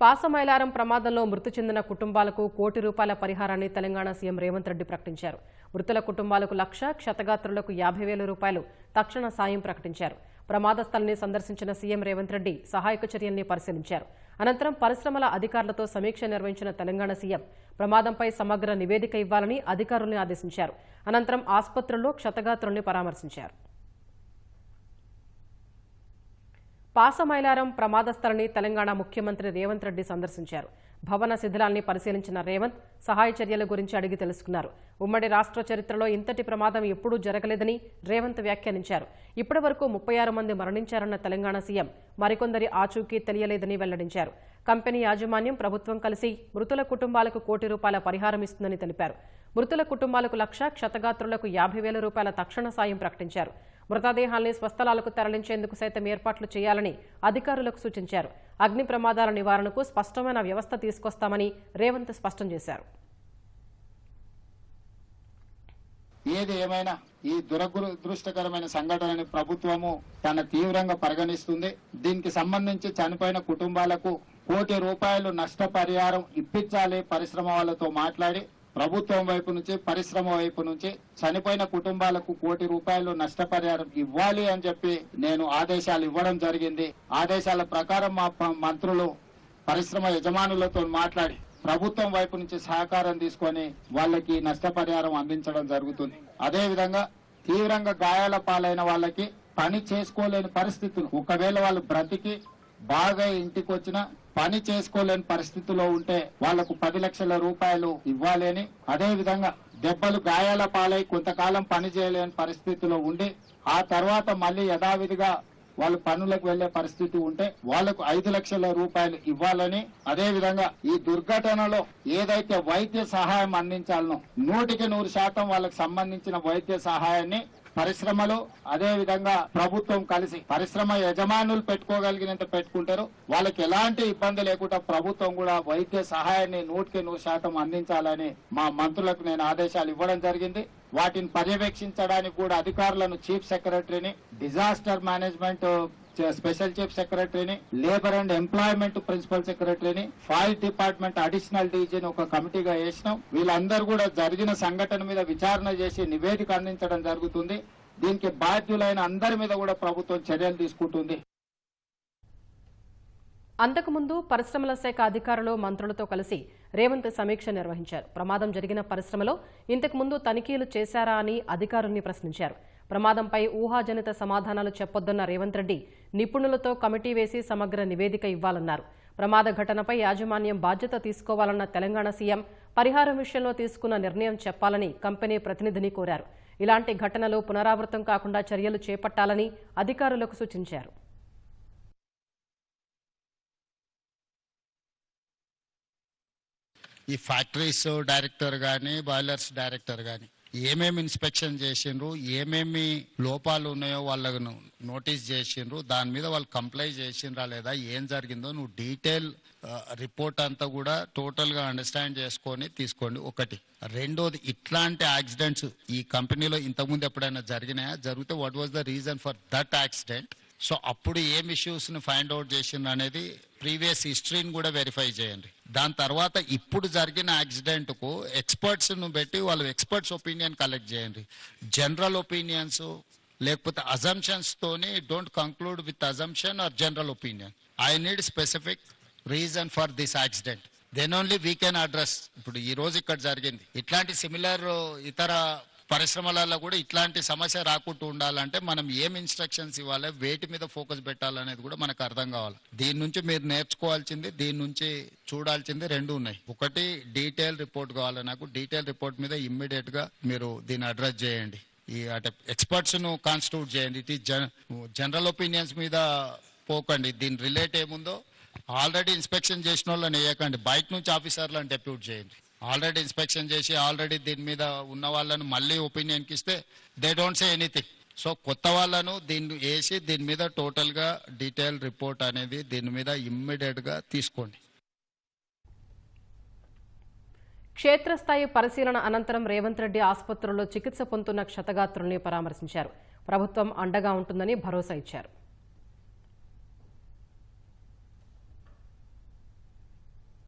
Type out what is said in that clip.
పాసమైలారం ప్రమాదంలో మృతి చెందిన కుటుంబాలకు కోటి రూపాయల పరిహారాన్ని తెలంగాణ సీఎం రేవంత్ రెడ్డి ప్రకటించారు. మృతుల కుటుంబాలకు లక్ష క్షతగాత్రులకు యాభై వేల రూపాయలు తక్షణ సాయం ప్రకటించారు. ప్రమాద స్థలిని సందర్శించిన సీఎం రేవంత్ రెడ్డి సహాయక చర్యల్ని పరిశీలించారు. అనంతరం పరిశ్రమల అధికారులతో సమీక్ష నిర్వహించిన తెలంగాణ సీఎం ప్రమాదంపై సమగ్ర నివేదిక ఇవ్వాలని అధికారుల్ని ఆదేశించారు. అనంతరం ఆసుపత్రుల్లో క్షతగాత్రుల్ని పరామర్శించారు. పాసమైలారం ప్రమాద స్థలని తెలంగాణ ముఖ్యమంత్రి రేవంత్ రెడ్డి సందర్శించారు. భవన శిథిలాల్ని పరిశీలించిన రేవంత్ సహాయ చర్యల గురించి అడిగి తెలుసుకున్నారు. ఉమ్మడి రాష్ట్ర చరిత్రలో ఇంతటి ప్రమాదం ఎప్పుడూ జరగలేదని రేవంత్ వ్యాఖ్యానించారు. ఇప్పటి వరకు ముప్పై ఆరు మంది మరణించారన్న తెలంగాణ సీఎం మరికొందరి ఆచూకీ తెలియలేదని వెల్లడించారు. కంపెనీ యాజమాన్యం ప్రభుత్వం కలిసి మృతుల కుటుంబాలకు కోటి రూపాయల పరిహారం ఇస్తుందని తెలిపారు. మృతుల కుటుంబాలకు లక్ష క్షతగాత్రులకు యాభై వేల రూపాయల తక్షణ సాయం ప్రకటించారు. మృతదేహాల్ని స్వస్థలాలకు తరలించేందుకు సైతం ఏర్పాట్లు చేయాలని అధికారులకు సూచించారు. అగ్ని ప్రమాదాల నివారణకు స్పష్టమైన వ్యవస్థ తీసుకొస్తామని రేవంత్ స్పష్టం చేశారు. ఏది ఏమైనా ఈ దురదృష్టకరమైన సంఘటనని ప్రభుత్వము తన తీవ్రంగా పరిగణిస్తుంది. దీనికి సంబంధించి చనిపోయిన కుటుంబాలకు కోటి రూపాయలు నష్టపరిహారం ఇప్పించాలి పరిశ్రమ వాళ్ళతో మాట్లాడి ప్రభుత్వం వైపు నుంచి పరిశ్రమ వైపు నుంచి చనిపోయిన కుటుంబాలకు కోటి రూపాయలు నష్టపరిహారం ఇవ్వాలి అని చెప్పి నేను ఆదేశాలు ఇవ్వడం జరిగింది. ఆదేశాల ప్రకారం మా మంత్రులు పరిశ్రమ యజమానులతో మాట్లాడి ప్రభుత్వం వైపు నుంచి సహకారం తీసుకొని వాళ్ళకి నష్టపరిహారం అందించడం జరుగుతుంది. అదేవిధంగా తీవ్రంగా గాయాల పాలైన వాళ్ళకి పని చేసుకోలేని పరిస్థితులు. ఒకవేళ వాళ్ళు బ్రతికి బాగా ఇంటికి వచ్చిన పని చేసుకోలేని పరిస్థితిలో ఉంటే వాళ్ళకు పది లక్షల రూపాయలు ఇవ్వాలని అదేవిధంగా అదే విధంగా దెబ్బలు గాయాల పాలై కొంతకాలం పని చేయలేని పరిస్థితిలో ఉండి ఆ తర్వాత మళ్ళీ యథావిధిగా వాళ్ళు పనులకు వెళ్ళే పరిస్థితి ఉంటే వాళ్ళకు ఐదు లక్షల రూపాయలు ఇవ్వాలని అదే విధంగా ఈ దుర్ఘటనలో ఏదైతే వైద్య సహాయం అందించాలనో నూటికి నూరు శాతం వాళ్ళకి సంబంధించిన వైద్య సహాయాన్ని పరిశ్రమలు అదే విధంగా ప్రభుత్వం కలిసి పరిశ్రమ యజమానులు పెట్టుకోగలిగినంత పెట్టుకుంటారు. వాళ్ళకి ఎలాంటి ఇబ్బంది లేకుండా ప్రభుత్వం కూడా వైద్య సహాయాన్ని నూటికి నూరు శాతం అందించాలని మా మంత్రులకు నేను ఆదేశాలు ఇవ్వడం జరిగింది. వాటిని పర్యవేక్షించడానికి కూడా అధికారులను చీఫ్ సెక్రటరీని డిజాస్టర్ మేనేజ్మెంట్ స్పెషల్ చీఫ్ సెక్రటరీని లేబర్ అండ్ ఎంప్లాయ్మెంట్ ప్రిన్సిపల్ సెక్రటరీని ఫైల్ డిపార్ట్మెంట్ అడిషనల్ డీజీని ఒక కమిటీగా వేసినాం. వీళ్ళందరూ కూడా జరిగిన సంఘటన మీద విచారణ చేసి నివేదిక అందించడం జరుగుతుంది. దీనికి బాధ్యులైన అందరి మీద కూడా ప్రభుత్వం చర్యలు తీసుకుంటుంది. అంతకుముందు పరిశ్రమల శాఖ అధికారులు మంత్రులతో కలిసి రేవంత్ సమీక్ష నిర్వహించారు. ప్రమాదం జరిగిన పరిశ్రమలో ఇంతకుముందు తనిఖీలు చేశారా అని అధికారుల్ని ప్రశ్నించారు. ప్రమాదంపై ఊహాజనిత సమాధానాలు చెప్పొద్దన్న రేవంత్ రెడ్డి నిపుణులతో కమిటీ వేసి సమగ్ర నివేదిక ఇవ్వాలన్నారు. ప్రమాద ఘటనపై యాజమాన్యం బాధ్యత తీసుకోవాలన్న తెలంగాణ సీఎం పరిహారం విషయంలో తీసుకున్న నిర్ణయం చెప్పాలని కంపెనీ ప్రతినిధిని కోరారు. ఇలాంటి ఘటనలు పునరావృతం కాకుండా చర్యలు చేపట్టాలని అధికారులకు సూచించారు. ఈ ఫ్యాక్టరీస్ డైరెక్టర్ కానీ బాయిలర్స్ డైరెక్టర్ కానీ ఏమేమి ఇన్స్పెక్షన్ చేసిండ్రు ఏమేమి లోపాలు ఉన్నాయో వాళ్ళకు నోటీస్ చేసిండ్రు దాని మీద వాళ్ళు కంప్లైంట్ చేసిండ్రా లేదా ఏం జరిగిందో నువ్వు డీటెయిల్ రిపోర్ట్ అంతా కూడా టోటల్గా అండర్స్టాండ్ చేసుకొని తీసుకోండి. ఒకటి. రెండోది ఇట్లాంటి యాక్సిడెంట్స్ ఈ కంపెనీలో ఇంతకుముందు ఎప్పుడైనా జరిగినాయా? జరిగితే what was the reason for that accident so అప్పుడు ఏం ఇష్యూస్ని ఫైండ్ అవుట్ చేసింది అనేది ప్రీవియస్ హిస్టరీని కూడా వెరిఫై చేయండి. దాని తర్వాత ఇప్పుడు జరిగిన యాక్సిడెంట్కు ఎక్స్పర్ట్స్ను పెట్టి వాళ్ళు ఎక్స్పర్ట్స్ ఒపీనియన్ కలెక్ట్ చేయండి. జనరల్ ఒపీనియన్స్ లేకపోతే అజంప్షన్స్తోని don't conclude with assumption or general opinion I need specific reason for this accident then only we can address ఇప్పుడు ఈ రోజు ఇక్కడ జరిగింది. ఇట్లాంటి సిమిలర్ ఇతర పరిశ్రమలలో కూడా ఇట్లాంటి సమస్య రాకుండా ఉండాలంటే మనం ఏం ఇన్స్ట్రక్షన్స్ ఇవ్వాలి వేటి మీద ఫోకస్ పెట్టాలనేది కూడా మనకు అర్థం కావాలి. దీని నుంచి మీరు నేర్చుకోవాల్సింది దీని నుంచి చూడాల్సింది రెండు ఉన్నాయి. ఒకటి డీటెయిల్ రిపోర్ట్ కావాలి నాకు. డీటెయిల్ రిపోర్ట్ మీద ఇమ్మీడియట్గా మీరు దీన్ని అడ్రస్ చేయండి. ఈ అంటే ఎక్స్పర్ట్స్ను కాన్స్టిట్యూట్ చేయండి. ఇట్ ఈ జనరల్ ఒపీనియన్స్ మీద పోకండి. దీని రిలేట్ ఏముందో ఆల్రెడీ ఇన్స్పెక్షన్ చేసిన వాళ్ళని వేయకండి. బయట నుంచి ఆఫీసర్లను డెప్యూట్ చేయండి. ఆల్రెడీ ఇన్స్పెక్షన్ చేసి ఆల్రెడీ దీని మీద ఉన్న వాళ్ళను మళ్ళీ ఒపీనియన్కి ఇస్తే they don't say anything. So కొత్త వాళ్ళను దీన్ని వేసి దీని మీద టోటల్గా డీటెయిల్ రిపోర్ట్ అనేది దీని మీద ఇమ్మీడియట్గా తీసుకోండి. క్షేత్రస్థాయి పరిశీలన అనంతరం రేవంత్ రెడ్డి ఆసుపత్రుల్లో చికిత్స పొందుతున్న క్షతగాత్రుల్ని పరామర్శించారు. ప్రభుత్వం అండగా ఉంటుందని భరోసా ఇచ్చారు.